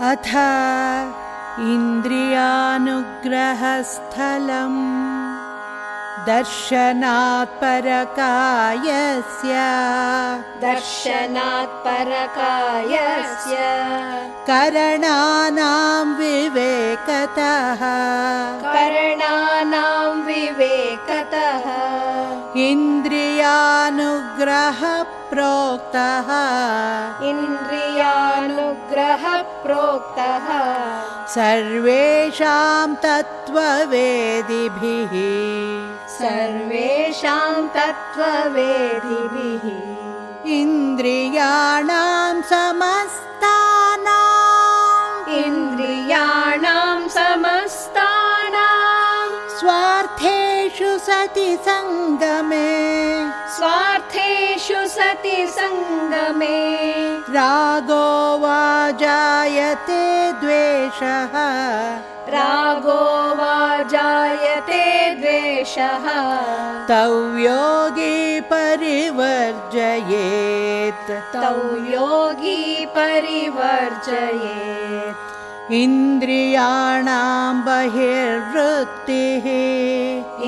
अथ इन्द्रियानुग्रहस्थलम् दर्शनात् परकायस्य दर्शनात् परकायस्य करणानां विवेकतः करणानां विवेकतः इन्द्रियानुग्रहप्रोक्तः इन्द्रियानुग्रहप्रोक्तः सर्वेषां तत्त्ववेदिभिः। सर्वेषां तत्त्ववेदिभिः। इन्द्रियाणां सति सङ्गमे रागो वा जायते द्वेषः। रागो वा जायते द्वेषः। तौ योगी परिवर्जयेत्। तौ योगी परिवर्जयेत्। इन्द्रियाणां बहिर्वृत्तिः।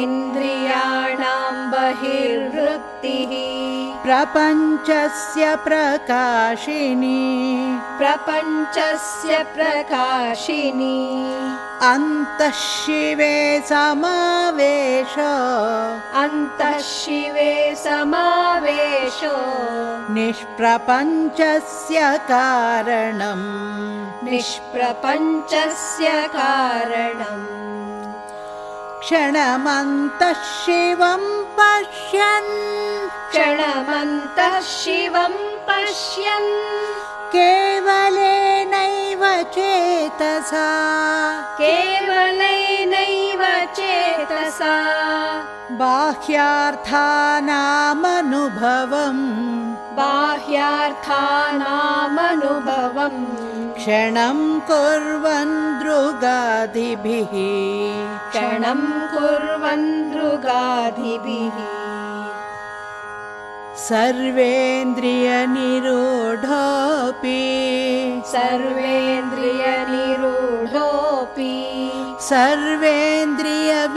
इन्द्रियाणां बहिर्वृत्तिः प्रपञ्चस्य प्रकाशिनी। प्रपञ्चस्य प्रकाशिनी। अन्तः शिवे समावेश। अन्तः शिवे समावेशो। निष्प्रपञ्चस्य कारणम्। निष्प्रपञ्चस्य कारणम् क्षणमन्तः शिवं पश्यन्। क्षणमन्तः शिवं पश्यन्। केवलेनैव चेतसा। केवलैनैव चेतसा। बाह्यार्थानामनुभवम् बाह्यार्थानामनुभवम् क्षणं कुर्वन् दृगादिभिः। क्षणं कुर्वन् दृगादिभिः। सर्वेन्द्रियनिरूढोऽपि। सर्वेन्द्रियनिरूढोऽपि। सर्वेन्द्रियविहीनवान्।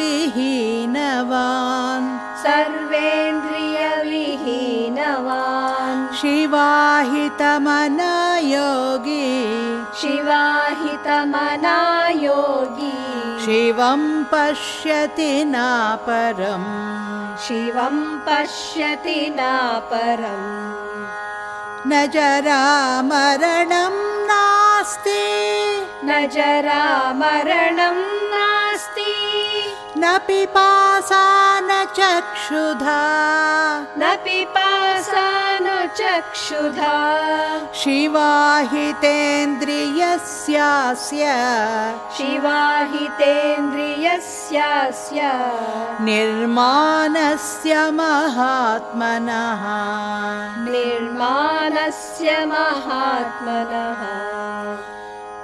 सर्वेन्द्रियविहीनवान् शिवाहितमना योगी शिवाहितमना योगी शिवं पश्यति नापरम् शिवं पश्यति नापरम् न जरामरणं नास्ति। न जरामरणं नास्ति न पिपासा न चक्षुधा। न पिपासा न चक्षुधा। शिवाहितेन्द्रियस्यास्य। शिवाहितेन्द्रियस्यास्य। निर्माणस्य महात्मनः। निर्माणस्य महात्मनः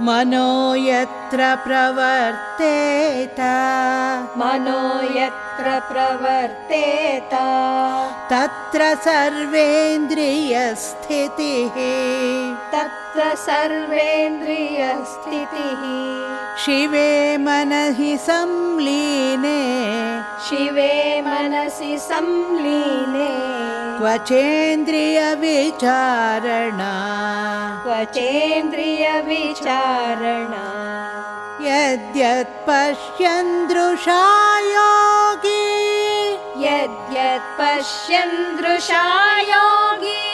मनो यत्र प्रवर्तेत। मनो यत्र प्रवर्तेत। तत्र सर्वेन्द्रियस्थितिः। तत्र सर्वेन्द्रियस्थितिः। शिवे मनहि संलीने। शिवे मनसि संलीने क्वचेन्द्रियविचारणा। क्वचेन्द्रियविचारणा। यद्यत् पश्यन् दृशा योगी यद्यत् पश्यन् दृशा योगी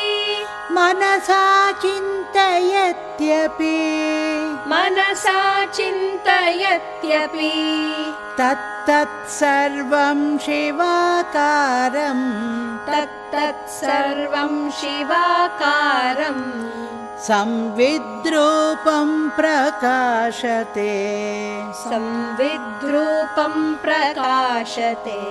मनसा चिन्तयत्यपि। मनसा चिन्तयत्यपि। तत्तत् सर्वं शिवाकारम् तत्तत् सर्वं शिवाकारम् संविद्रूपं प्रकाशते। संविद्रूपं प्रकाशते।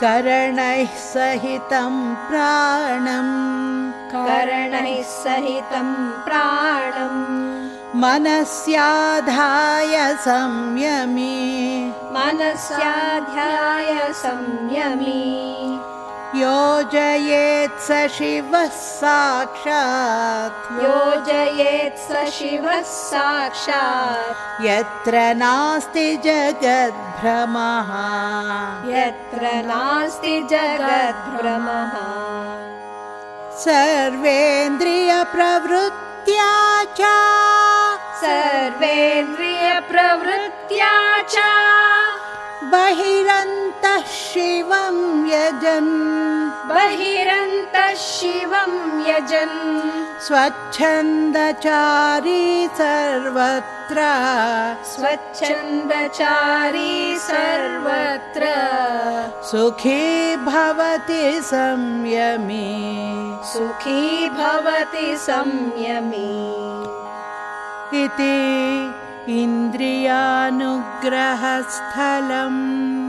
करणैः सहितं प्राणम्। करणैः सहितं प्राणम् मनस्याधाय संयमी। मनस्याध्याय संयमी। योजयेत् स शिवः साक्षात्। योजयेत् स शिवः साक्षात्। यत्र नास्ति जगद्भ्रमः। यत्र नास्ति जगद्भ्रमः। सर्वेन्द्रियप्रवृत्त्या च सर्वेन्द्रियप्रवृत्त्या च। बहिरन्तः शिवं यजन्। बहिरन्तः शिवं यजन्। स्वच्छन्दचारी सर्वत्र। स्वच्छन्दचारी सर्वत्र। सुखी भवति संयमी। सुखी भवति संयमी इति इन्द्रियानुग्रहस्थलम्